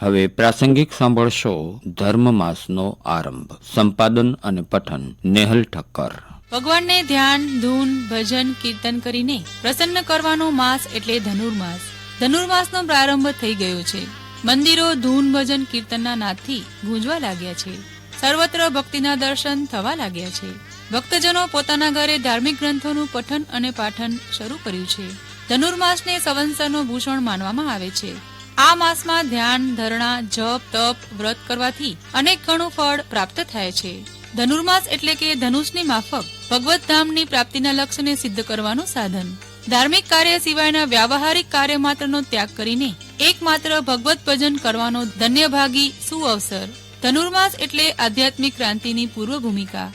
હવે પ્રાસંગિક સાંભળશો ધર્મમાસનો આરંભ. સંપાદન અને પઠન, નેહલ ઠક્કર. ભગવાનને ધ્યાન, ધૂન, ભજન, કીર્તન કરીને પ્રસન્ન કરવાનો માસ એટલે ધનુર્માસ. ધનુર્માસનો પ્રારંભ થઈ ગયો છે. મંદિરો ધૂન, ભજન, કીર્તનના નાદથી ગુંજવા લાગ્યા છે. સર્વત્ર ભક્તિના દર્શન થવા લાગ્યા છે. ભક્તજનો પોતાના ઘરે ધાર્મિક ગ્રંથોનું પઠન અને પાઠન શરૂ કર્યું છે. ધનુર્માસને સંવત્સરનો ભૂષણ માનવામાં આવે છે. આ માસમાં ધ્યાન, ધરણા, જપ, તપ, વ્રત કરવાથી અનેક ગણું ફળ પ્રાપ્ત થાય છે. ધનુર્માસ એટલે કે ધનુષની માફક ભગવત ધામની પ્રાપ્તિના લક્ષ્યને સિદ્ધ કરવાનું સાધન. ધાર્મિક કાર્ય સિવાયના વ્યાવહારિક કાર્ય માત્રનો ત્યાગ કરીને એકમાત્ર ભગવત ભજન કરવાનો ધન્યભાગી સુઅવસર. ધનુર્માસ એટલે આધ્યાત્મિક ક્રાંતિની પૂર્વ ભૂમિકા.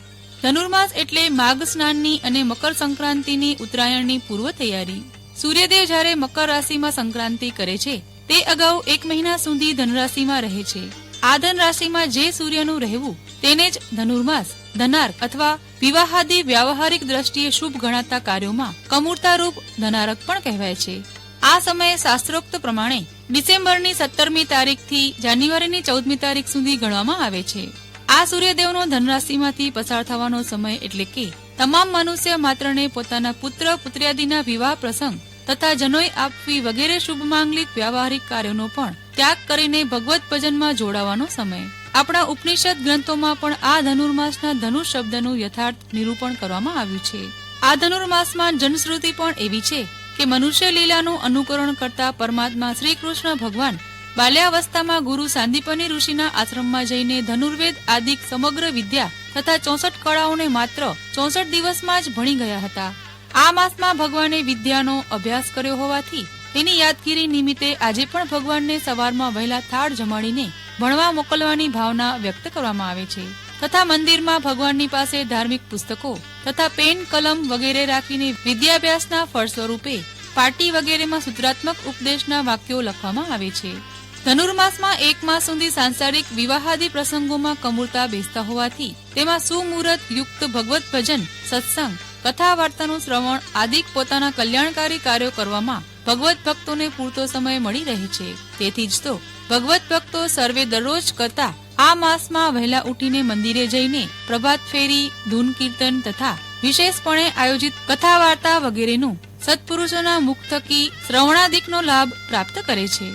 ધનુર્માસ એટલે માઘ સ્નાનની અને મકર સંક્રાંતિની ઉત્તરાયણની પૂર્વ તૈયારી. સૂર્યદેવ જ્યારે મકર રાશિમાં સંક્રાંતિ કરે છે તે અગાઉ એક મહિના સુધી ધનરાશિમાં રહે છે. આ ધનરાશિમાં જે સૂર્યનું રહેવું, તેને જ ધનુર્માસ, ધનાર્ક અથવા વિવાહાદી વ્યવહારિક દ્રષ્ટિએ શુભ ગણાતા કાર્યોમાં કમૂરતારૂપ ધનારક પણ કહેવાય છે. આ સમયે શાસ્ત્રોક્ત પ્રમાણે ડિસેમ્બરની સત્તરમી તારીખથી જાન્યુઆરીની ચૌદમી તારીખ સુધી ગણવામાં આવે છે. આ સૂર્યદેવનો ધનરાશિમાંથી પસાર થવાનો સમય એટલે કે તમામ મનુષ્ય માત્રને પોતાના પુત્ર, પુત્ર્યાદિના વિવાહ પ્રસંગ તથા જનોઈ આપવી વગેરે શુભ માંગલિક વ્યાવહારિક કાર્યોનો પણ ત્યાગ કરીને ભગવત ભજનમાં જોડાવાનો સમય. આપણા ઉપનિષદ ગ્રંથોમાં પણ આ ધનુર્માસના ધનુષ શબ્દનું યથાર્થ નિરૂપણ કરવામાં આવ્યું છે. આ ધનુર્માસમાં જનશ્રુતિ પણ એવી છે કે મનુષ્ય લીલાનું અનુકરણ કરતા પરમાત્મા શ્રી કૃષ્ણ ભગવાન બાલ્યાવસ્થામાં ગુરુ સાંદીપની ઋષિના આશ્રમમાં જઈને ધનુર્વેદ આદિક સમગ્ર વિદ્યા તથા ચોસઠ કળાઓને માત્ર ચોસઠ દિવસમાં જ ભણી ગયા હતા. આ માસમાં ભગવાને વિદ્યાનો અભ્યાસ કર્યો હોવાથી તેની યાદગીરી નિમિત્તે આજે પણ ભગવાનને સવારમાં વહેલા થાળ જમાડીને ભણવા મોકલવાની ભાવના વ્યક્ત કરવામાં આવે છે. તથા મંદિરમાં ભગવાનની પાસે ધાર્મિક પુસ્તકો તથા પેન, કલમ વગેરે રાખીને વિદ્યાભ્યાસના ફળ સ્વરૂપે પાર્ટી વગેરેમાં સૂત્રાત્મક ઉપદેશના વાક્યો લખવામાં આવે છે. ધનુર્માસમાં એક માસ સુધી સાંસારિક વિવાહાદી પ્રસંગોમાં કમૂરતા બેસતા હોવાથી તેમાં સુમુહૂર્ત યુક્ત ભગવત ભજન, સત્સંગ કથા વાર્તાનું શ્રવણ આદિક પોતાના કલ્યાણકારી કાર્યો કરવામાં ભગવત ભક્તોને પૂરતો સમય મળી રહે છે. તેથી જ તો ભગવત ભક્તો સર્વે દરરોજ કરતા આ માસમાં વહેલા ઉઠીને મંદિરે જઈને પ્રભાત ફેરી, ધૂન કીર્તન તથા વિશેષપણે આયોજિત કથા વાર્તા વગેરેનું સત્પુરુષોના મુખ થકી શ્રવણાદિકનો લાભ પ્રાપ્ત કરે છે.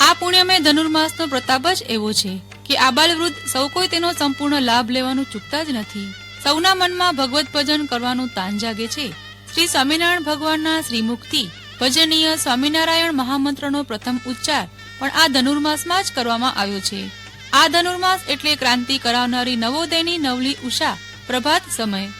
આ પુણ્યમય ધનુર્માસનો પ્રતાપ જ એવો છે કે આબાલ વૃદ્ધ સૌ કોઈ તેનો સંપૂર્ણ લાભ લેવાનું ચૂકતા જ નથી. સૌના મનમાં ભગવત ભજન કરવાનું તાન જાગે છે. શ્રી સ્વામિનારાયણ ભગવાનના શ્રીમુખથી ભજનીય સ્વામિનારાયણ મહામંત્રનો પ્રથમ ઉચ્ચાર પણ આ ધનુર્માસમાં જ કરવામાં આવ્યો છે. આ ધનુર્માસ એટલે ક્રાંતિ કરાવનારી નવોદયની નવલી ઉષા પ્રભાત સમય.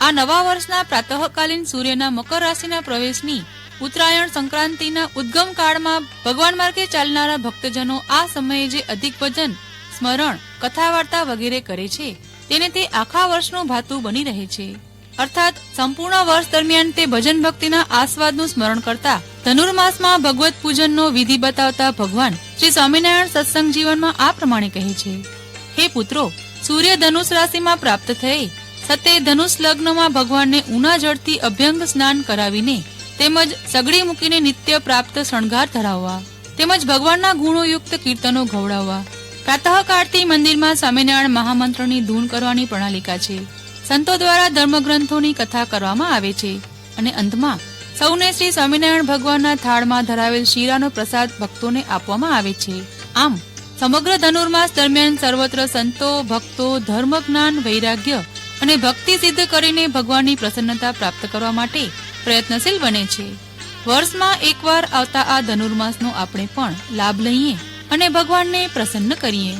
આ નવા વર્ષના પ્રાતઃકાલીન સૂર્યના મકર રાશિના પ્રવેશની ઉત્તરાયણ સંક્રાંતિના ઉદ્ગમ કાળમાં ભગવાન માર્ગે ચાલનારા ભક્તજનો આ સમયે જે અધિક ભજન, સ્મરણ કથા વાર્તા વગેરે કરે છે તેને તે આખા વર્ષનું ભાતું બની રહે છે. અર્થાત, સંપૂર્ણ વર્ષ દરમિયાન તે ભજન ભક્તિના આસ્વાદનું સ્મરણ કરતા ધનુર્માસમાં ભગવત પૂજનનો વિધિ બતાવતા ભગવાન શ્રી સ્વામિનારાયણ સત્સંગ જીવનમાં આ પ્રમાણે કહે છે. હે પુત્રો, સૂર્ય ધનુષ રાશિમાં પ્રાપ્ત થઈ સતે ધનુષ લગ્નમાં ભગવાનને ઉના જળથી અભ્યંગ સ્નાન કરાવીને તેમજ સગડી મૂકીને નિત્ય પ્રાપ્ત શણગાર ધરાવવા, તેમજ ભગવાનના ગુણોયુક્ત કીર્તનો ગૌડાવવા પ્રાતઃકાળથી મંદિરમાં સ્વામિનારાયણ મહામંત્રની ધૂન કરવાની પ્રણાલિકા છે. સંતો દ્વારા ધર્મગ્રંથોની કથા કરવામાં આવે છે અને અંતમાં સૌને શ્રી સ્વામિનારાયણ ભગવાનના થાળમાં ધરાવેલ શીરાનો પ્રસાદ ભક્તોને આપવામાં આવે છે. આમ, સમગ્ર ધનુર્માસ દરમિયાન સર્વત્ર સંતો, ભક્તો ધર્મ જ્ઞાન વૈરાગ્ય અને ભક્તિ સિદ્ધ કરીને ભગવાનની પ્રસન્નતા પ્રાપ્ત કરવા માટે પ્રયત્નશીલ બને છે. વર્ષમાં એકવાર આવતા આ ધનુર્માસનો આપણે પણ લાભ લઈએ. અને ભગવાનને પ્રસન્ન કરીએ.